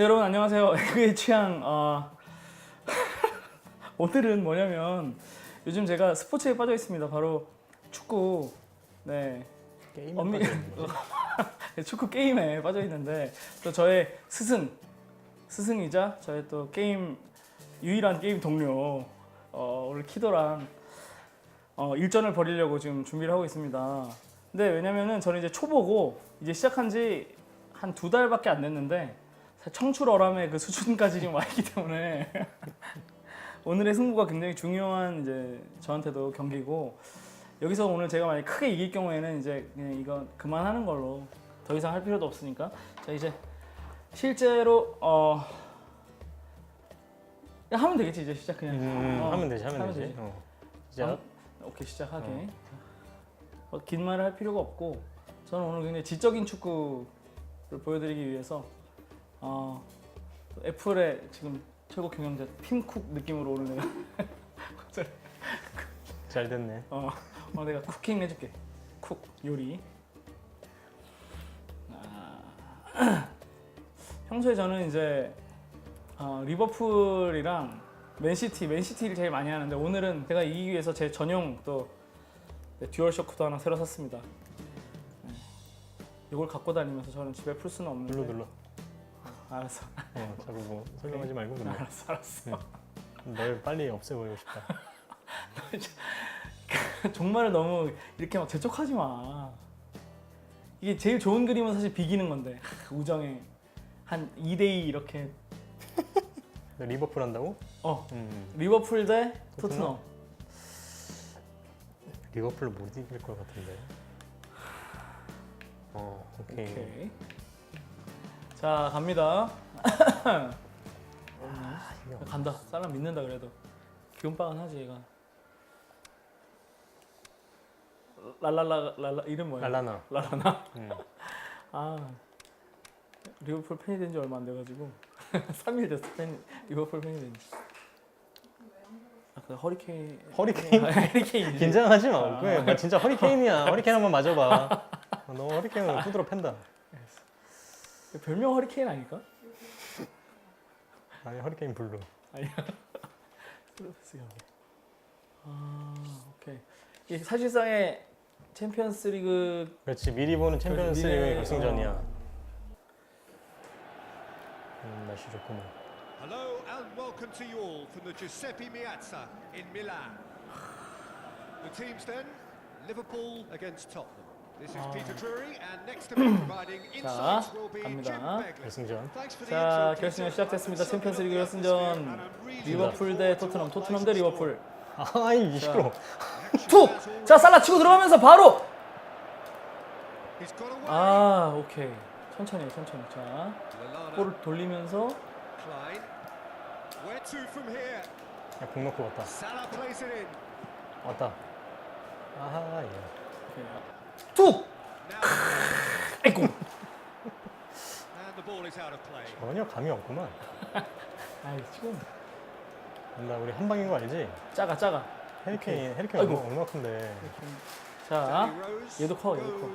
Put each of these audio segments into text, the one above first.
네 여러분 안녕하세요. 에그의 취향. 어... 오늘은 뭐냐면 요즘 제가 스포츠에 빠져 있습니다. 바로 축구. 네. 게임 엄미 축구 게임에 빠져 있는데 또 저의 스승 스승이자 저의 또 게임 유일한 게임 동료 어, 오늘 키도랑 어, 일전을 벌이려고 지금 준비를 하고 있습니다. 근데 왜냐면은 저는 이제 초보고 이제 시작한 지 한 두 달밖에 안 됐는데 청출어람의 그 수준까지 지금 와 있기 때문에 오늘의 승부가 굉장히 중요한 이제 저한테도 경기고 여기서 오늘 제가 만약 크게 이길 경우에는 이제 그냥 이거 그만하는 걸로 더 이상 할 필요도 없으니까 자 이제 실제로 어 야, 하면 되겠지 이제 시작 그냥 음, 어, 하면 되지 하면, 되지. 어. 시작. 어? 오케이 시작하게 어, 긴 말을 할 필요가 없고 저는 오늘 굉장히 지적인 축구를 보여드리기 위해서 어, 애플의 지금 최고 경영자 팀쿡 느낌으로 오늘 내가 잘 됐네. 어, 어 내가 쿠킹 해줄게. 쿡 요리. 아, 평소에 저는 이제 어, 리버풀이랑 맨시티, 맨시티를 제일 많이 하는데 오늘은 제가 이기기 위해서 제 전용 또 네, 듀얼 쇼크도 하나 새로 샀습니다. 네. 이걸 갖고 다니면서 저는 집에 풀 수는 없는데. 눌러 눌러. 알았어, 어, 자꾸 뭐 설명하지 말고 눌러. 알았어, 알았어. 널 빨리 없애버리고 싶다. 종말을 너무 이렇게 막 재촉하지 마. 이게 제일 좋은 그림은 사실 비기는 건데 하, 우정에 한 2대2 이렇게 너 리버풀 한다고? 어 음. 리버풀 대 토트넘 토트넘? 리버풀 못 이길 것 같은데. 어, 오케이. 오케이 자 갑니다 아, 간다 사람 믿는다 그래도 기운빠근하지 얘가 랄랄라 랄라 이름 뭐야 랄라나. 랄라나 음. 아 리버풀 팬이 된 지 얼마 안 돼가지고 3일 됐어 팬 리버풀 팬이 된 지. 아 그 허리케인 허리케인? 아, 허리케인이지. 긴장하지 마. 아. 그래, 나 진짜 허리케인이야. 허리케인 한번 맞아봐. 어, 너 허리케인을 두드러 팬다. 별명 허리케인 아닐까? 아니 허리케인 블루. 아니야. 스루스가. 아 오케이. 이 사실상의 챔피언스리그 그렇지 미리 보는 챔피언스리그 미래- 결승전이야. 어. 음, 날씨 좋구만. Hello and welcome to you all from the Giuseppe Meazza in Milan. The teams then, Liverpool against Tottenham. This is Peter Drury and next to me providing insights will be Jim 갑니다. 결승전. 자 결승전. 시작됐습니다. 챔피언스 리그 up the 결승전 리버풀 대 토트넘, 토트넘 대. 리버풀. 아이. Action 툭! 자 살라 치고 들어가면서 바로. 아 오케이. 천천히 천천히. 자 볼을 돌리면서? 야, 공 넣고 왔다. 왔다. 아하 예. 오케이. 툭. 아이고. 전혀 감이 없구만. 아이 지금 나 우리 한 방인 거 알지? 작아 작아. 해리케인 해리케인 아이고. 얼마, 큰데. 자 얘도 커 얘도 커.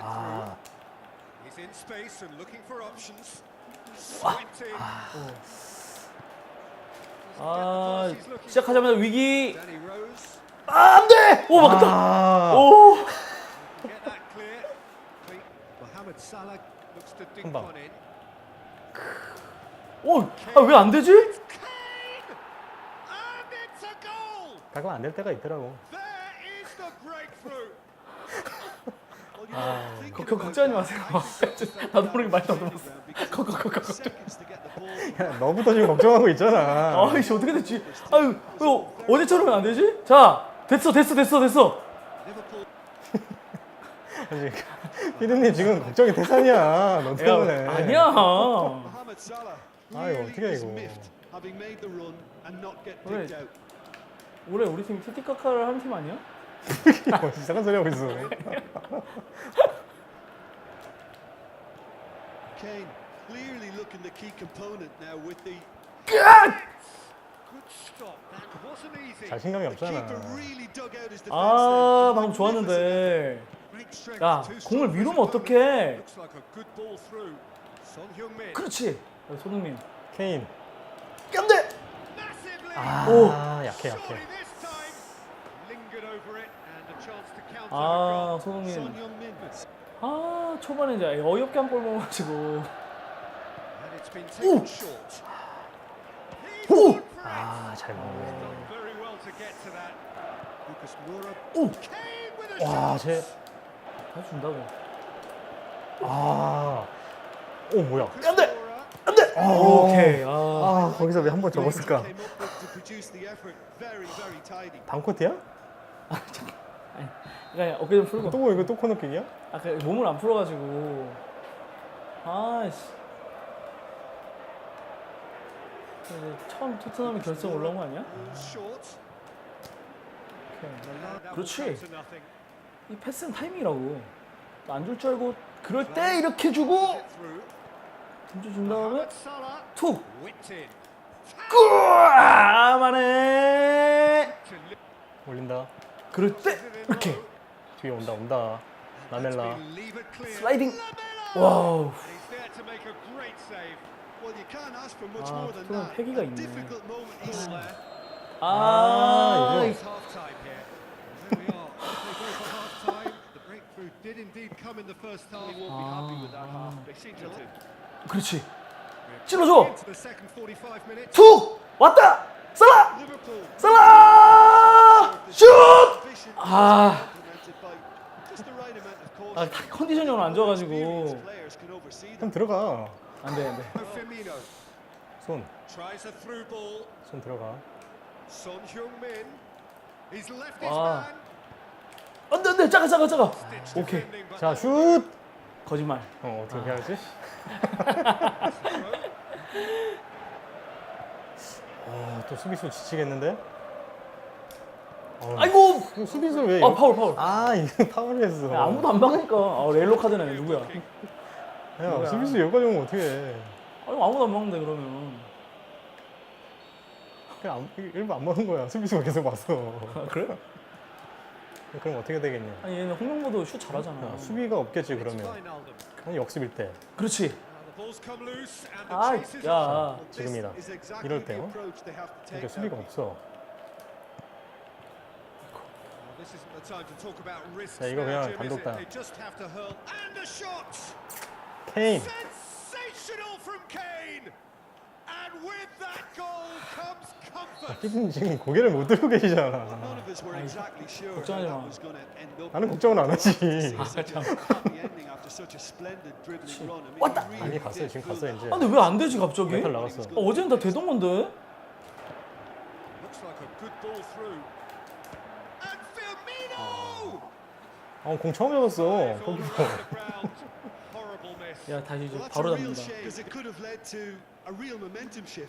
아 options. Sweating. 아 시작하자마자 위기. 아 안 돼. 오 막았다. 아, 오. Get that clear. Cle- Mohamed Salah looks to dink 한 방. one in. 오. 아 왜 안 되지? 가끔 안 될 때가 있더라고. 아, know, thinking 걱- about 걱정하지 마세요. 나도 모르게 많이 that 넘어갔어. because 걱- 걱- 걱- it's seconds to get the ball. 야, 너부터 지금 걱정하고 있잖아. 아 이씨 어떻게 됐지? 아유 어제처럼 안 되지? 자 됐어 됐어 됐어 됐어. 피디님 지금 걱정이 태산이야. 너 때문에. 야, 아니야. 아이고, 어떻게 이거. 그래. 올해 우리 팀 티티카카를 한 팀 아니야? 뭐 이상한 소리 하고 있어. Kane clearly looking the key component now with the The keeper 없잖아. 아. 방금 좋았는데. 야, 공을 미루면. 어떡해? Looks like a good ball through. Son Heung-min. 그렇지. 어, 손흥민. 케인. Massively. 아, 오. 약해 약해. Surely this time. Lingered over it and a chance to counter 아. 손흥민. 아, 초반에 이제 어이없게 한 골 먹어가지고. And it's been taken short. He's 오. 아, 잘 먹네. 오. 와. 쟤. 다 준다고. 아. 오, 뭐야? 안 돼! 안 돼. 오. 오케이. 아. 아, 거기서 왜 한 번 접었을까? Very tidy. 반코트야? 그러니까 어깨 좀 풀고. 또뭐 이거 또 코너킥이야? 아까 몸을 안 풀어가지고. 아씨. 이제 처음 토트넘이 결승 올라온 거 아니야? 그렇지. 이 패스는 타이밍이라고. 안 줄 줄 알고 그럴 때 이렇게 주고 It through. 던져 준 다음에 툭. 꾸아 만에. 올린다. 그럴 때 이렇게. 뒤에 온다 온다. 라멜라. 슬라이딩. 와우. 아, that. 패기가 있네. 아, 이거. Ah. 그렇지. 찔러줘. Into the second 45 minutes. 툭 왔다. 살라. 살라. 슛. 아. 아, 다 컨디션이 오늘 안 좋아가지고 them. 들어가. 안 돼, 안 돼. 손. 손 들어가. 아. 안 돼, 안 돼. 작아, 작아, 작아. 오케이. 자, 슛. 거짓말. 어, 어떻게 해야지? throw. 어, 또 수비수 지치겠는데? 어, 아이고. 이거 수비수 왜? 아, 이거- 파울, 파울. 아, 이거 파울을 했어. 야, 아무도 안 막으니까. 아, 옐로 카드네. 누구야? 야? 수비수 여기까지 오면 어떻게 해? 아니, 아무도 안 막는데 그러면. 그냥 안, 일부 안 먹는 거야. 수비수가 계속 왔어. 아, 그래? 그럼 어떻게 되겠냐? 아니 얘는 홍명보도 슛 잘하잖아. 야, 수비가 없겠지 그러면. 그냥 역습일 때. 그렇지. 아. 야. 지금이다. 이럴 때요? 그러니까 수비가. 없어. 자, 이거 그냥 단독 it? 케인. Sensational from Kane. And with that goal comes comfort. 피디님 지금 고개를 못 들고 계시잖아. 걱정하지 마. 나는 걱정은 안 하지. 왔다. 아니 갔어요. 지금 갔어요 이제. 아, 근데 왜 안 되지 갑자기? 메탈 나갔어. 어, 어제는 다 되던 건데. 어, 공 처음 해봤어. 거기서. 야 다시 that's 바로 잡는다.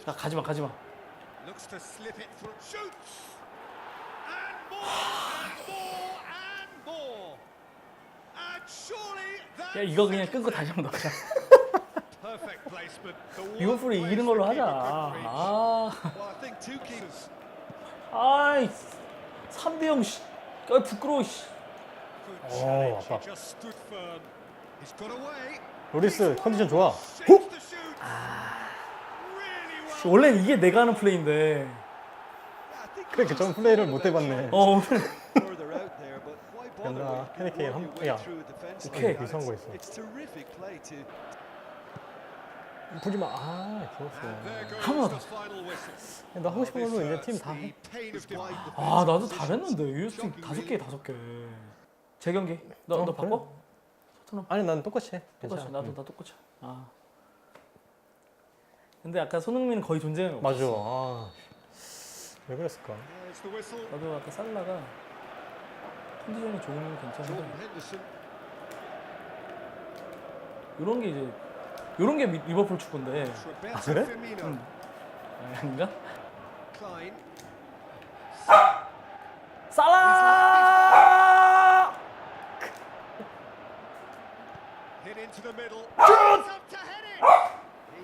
야 가지마 가지마. 야 이거 그냥 끊고 다시 한번 넣자. 리버풀이 place 이기는 걸로 하자. 아. 아이 3대 0 씨. 아 부끄러워 씨. Oh. He 아빠. He's got away. 로리스 컨디션 좋아. Well. 원래 이게 내가 하는 플레이인데. 그래 그전 플레이를 못 해봤네. 어 오늘 된다. when you 헤리 can 케인 work 한- 야. 오케이. like that? 이상한 거 It's- 있어. It's terrific play to 부지 마. 아 좋았어. 하나 whistle. 너 하고 싶은 걸로 이제 팀 다 해. 아 나도 다 했는데 UFC 다섯 개 다섯 개. 재경기. 너 너 어, 그래? 바꿔? 아니 난 똑같이 해. 똑같이. 괜찮아. 나도 나 똑같이. 아. 근데 아까 손흥민은 거의 존재감이 없어. 맞아. 아, 왜 그랬을까? 나도 아까 살라가 컨디션이 좋으면 괜찮은데. 이런 게 이제 이런 게 미- 리버풀 축구인데 Roberto 그래? 음. 아닌가?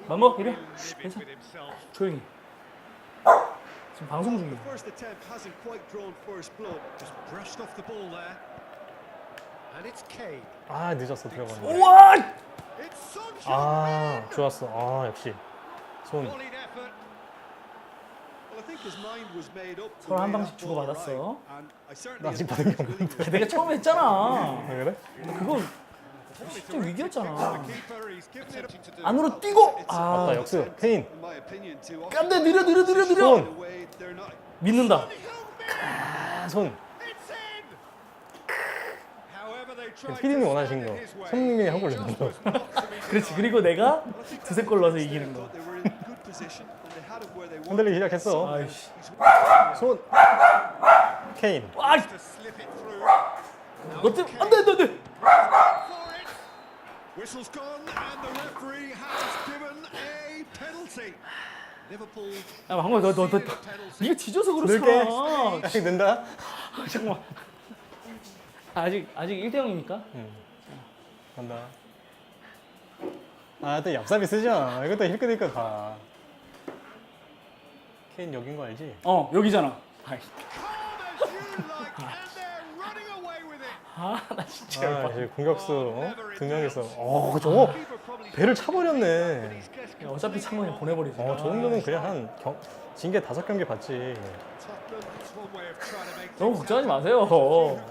맘먹 이래? 괜찮아. himself. 조용히. 지금 방송 중이야. 아 늦었어 들어가는. 우와! 아 좋았어. 아 역시 손. Solid effort. Well, I think his mind was made up. to 서로 한 lay 방씩 주고 받았어. I certainly 나 아직 받은 게 없는데. 내가 처음에 했잖아. 아, 그래? 그거 진짜 위기였잖아. 안으로 뛰고 아 맞다 역습. 케인. 안돼 느려 느려 느려 느려. 손. 믿는다. 아, 손. To 원하신 거. 손흥민이 한 골 넣는 거. 그렇지. 그리고 내가 두세 골 넣어서 이기는 거. 흔들리기 시작했어. 아이씨. 손. 케인. 아, through. 너 때문에 안돼 안돼 안돼. Whistle's gone, and the referee has given a penalty. Liverpool. 야, 방금 너너 너, 너, penalty. 네가 뒤져서 넣을게. 그렇잖아. 아직 는다. 잠깐만. 아직 아직 1대 0이니까. 간다. 아, 또 얍삽이 쓰잖아. 이것도 힐 끄니까 가. 케인 여긴 거 알지? 어 여기잖아. 아이, Calm as you like, and they're running away with it. 아, 나 진짜 아, 열받아. 이제 공격수 어? 두 명이서. 어, 저거 probably 배를 차버렸네. 야, 어차피 창문에 보내버리지. 어, 저 정도면 그냥 한 경, 징계 다섯 경기 받지. 너무 걱정하지. 마세요.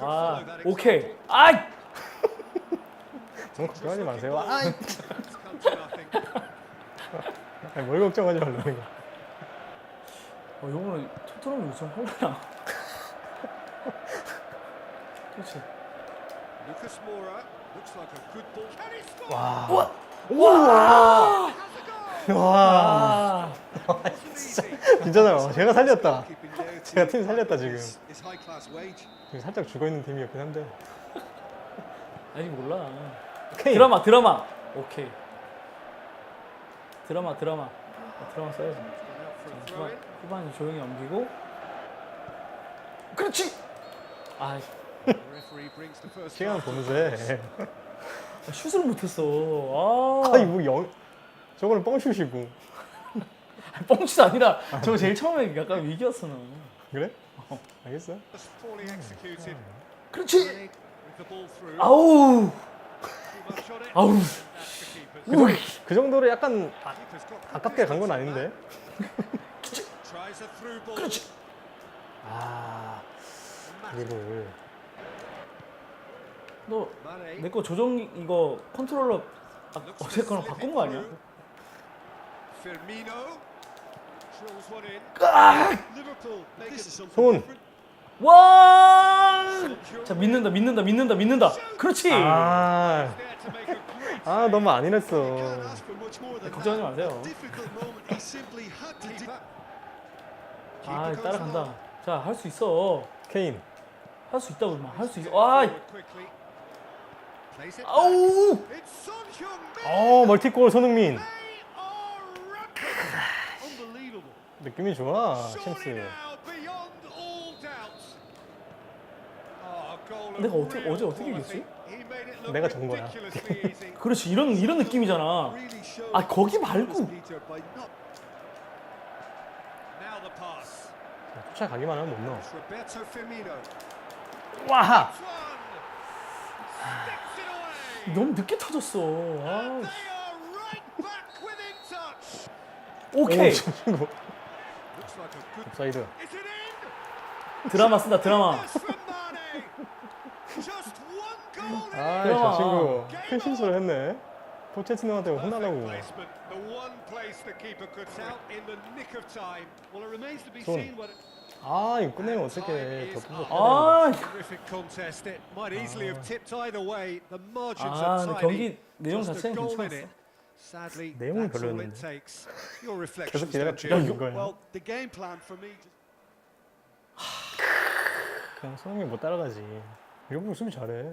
아, 오케이. 아이, 너무 걱정하지 마세요. 아. 아니, 뭘 걱정하지 말라는 거. 어, 이거는 토트넘이 우승 할래나? 그렇지. Lucas Moura looks like a good ball. Can he score? 와. 우와! Goal. 와. 아, Easy. 진짜요. 제가 살렸다. 제가 팀 살렸다 지금. 지금 살짝 죽어 있는 팀이었긴 한데. 아직 몰라. 케인. 드라마, 드라마. 오케이. 드라마, 드라마. 어, 드라마 써야지. A 후반. 후반이 조용히 넘기고. 그렇지. 아, 시간 보는 a 새. 슛을 못했어. 아, 아니 뭐 영. 저거는 뻥슛이고. 뻥치도 아니라 저거 제일 처음에 약간 위기였어 너. 그래? 알겠어. 그렇지. 아우. 아우. 그, 정도, 그 정도로 약간 아, 아깝게 간 건 아닌데. ball. 아 이거를 너 Mane 내거 조정 이거 컨트롤러 아, 어제 거랑 바꾼 거 아니야? 손. 와! 자 믿는다, 믿는다, 믿는다, 믿는다. 그렇지. 아, 아 너무 Can't 안일했어. ask for much more than 걱정하지 that. 마세요. 아 따라간다. 자 할 수 있어. 케인. 할 수 있다고 임마. 할수 있어. 아, 아우. 어 멀티골 손흥민. 느낌이 좋아 챔스. Oh, 내가 어떻게- 어제 어떻게. 이겼지? 내가 전 거야. 그렇지 이런 이런 느낌이잖아. 아 거기 말고. 쫓아가기만 하면 못 넣어. 와하. 너무 늦게 터졌어. 아. 오케이. 오, 저 친구. Looks like a good. 사이드. Is it in? 드라마 쓴다 드라마. 아. 저 친구 큰 실수를 했네. 포체티노한테 be 손. 아, 이거 끝내면 어떡해. 더 뚫어. 아, 아, 근데. 경기 내용 자체는 괜찮았어. it 별로였는데. 계속 you? 기다리는 거야. 그냥 손흥민 못 따라가지. 일부러 수비 잘해.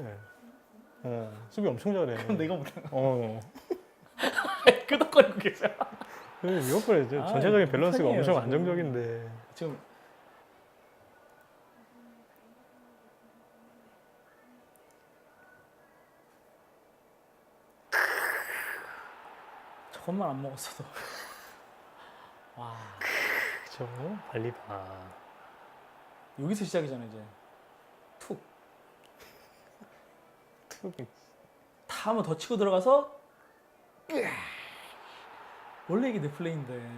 어, 수비 엄청 잘해. 내가 못한 거. 어. 끄덕거리고 계셔. 리버풀의 이제 아, 전체적인 밸런스가 엄청. 안정적인데. 지금 저것만 안 먹었어도 와 그쵸? 발리바. 여기서 시작이잖아 이제 툭 수비. 다 한번 더 치고 들어가서 으아. 원래 이게 내 플레이인데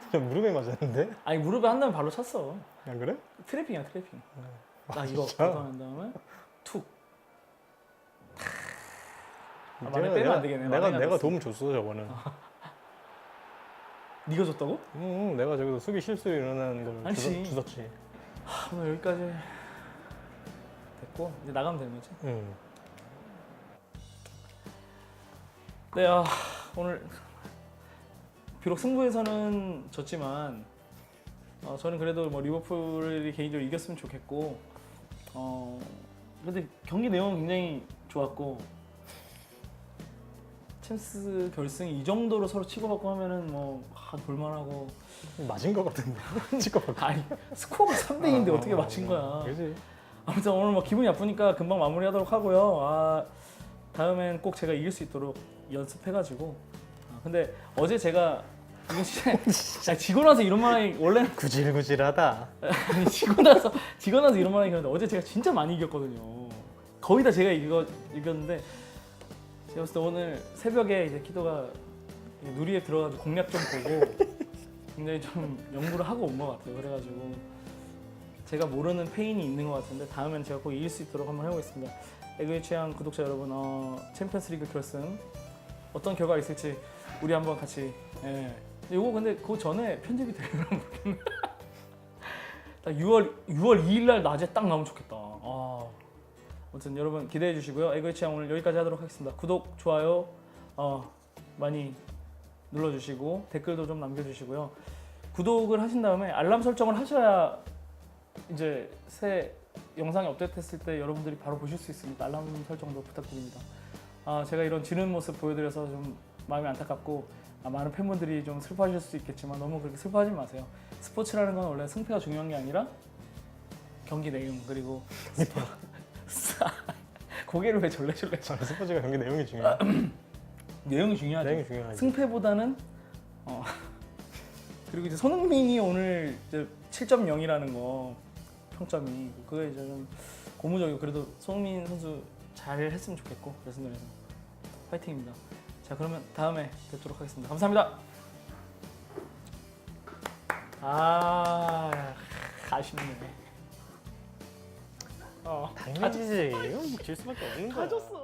진짜 무릎에 맞았는데? 아니 무릎에 한 다음에 발로 찼어 안 그래? 트래핑이야 트래핑 나 아, 이거 진짜? 가져간 다음에 툭 아, 만에 빼면 내가- 안 되겠네. 내가 만에 내가 가졌어. 도움 줬어 저거는. 네가 줬다고? 응, 내가 저기서 수비 실수 일어나는 걸 아니지. 주웠, 줬었지. 하, 오늘 여기까지 됐고 이제 나가면 되는 거지 응. 네, 아, 오늘 비록 승부에서는 졌지만 어, 저는 그래도 뭐 리버풀이 개인적으로 이겼으면 좋겠고 어, 근데 경기 내용 굉장히 좋았고 챔스 결승이 이 정도로 서로 치고받고 하면은 뭐 아, 볼만하고 맞은 것 같은데. 찍어 봐. 아니 스코어가 3대 2인데 어떻게 맞힌 거야 그지. 아무튼 오늘 뭐 기분이 나쁘니까 금방 마무리하도록 하고요. 아 다음엔 꼭 제가 이길 수 있도록 연습해가지고. 아, 근데 어제 제가 이거 진짜 지고 나서 이런 말하기 원래 는 구질구질하다. 아니, 지고 나서 지고 나서 이런 말하기 그런데 어제 제가 진짜 많이 이겼거든요. 거의 다 제가 이거 이겼는데 제가 봤을 때 오늘 새벽에 이제 키도가 누리에 들어가서 공략 좀 보고 굉장히 좀 연구를 하고 온 것 같아요. 그래가지고 제가 모르는 페인이 있는 것 같은데 다음엔 제가 꼭 이길 수 있도록 한번 해보겠습니다. 에그의 취향 구독자 여러분, 어, 챔피언스리그 결승 어떤 결과가 있을지 우리 한번 같이. 예. 이거 근데 그 전에 편집이 되려나 모르겠네. 딱 6월 6월 2일 날 낮에 딱 나오면 좋겠다. 아. 아무튼 여러분 기대해 주시고요. 에그의 취향 오늘 여기까지 하도록 하겠습니다. 구독, 좋아요 어, 많이 눌러주시고 댓글도 좀 남겨주시고요. 구독을 하신 다음에 알람 설정을 하셔야 이제 새 영상이 업데이트했을 때 여러분들이 바로 보실 수 있으니까 알람 설정도 부탁드립니다. 아, 제가 이런 지는 모습 보여드려서 좀 마음이 안타깝고 아, 많은 팬분들이 좀 슬퍼하실 수도 있겠지만 너무 그렇게 슬퍼하지 마세요. 스포츠라는 건 원래 승패가 중요한 게 아니라 경기 내용 그리고 스포... 고개를 왜 절레절레 쳐? 저는 스포츠가 경기 내용이 중요해. 내용이 중요하죠. 내용이 중요하지. 승패보다는 어. 그리고 이제 손흥민이 오늘 이제 7.0이라는 거 평점이 그게 이제 좀 고무적이고 그래도 손흥민 선수 잘 했으면 좋겠고 그래서 파이팅입니다. 자 그러면 다음에 뵙도록 하겠습니다. 감사합니다. 아 아쉽네. 어 당연히지. 이건 질 수밖에 없는 거야. 가졌어.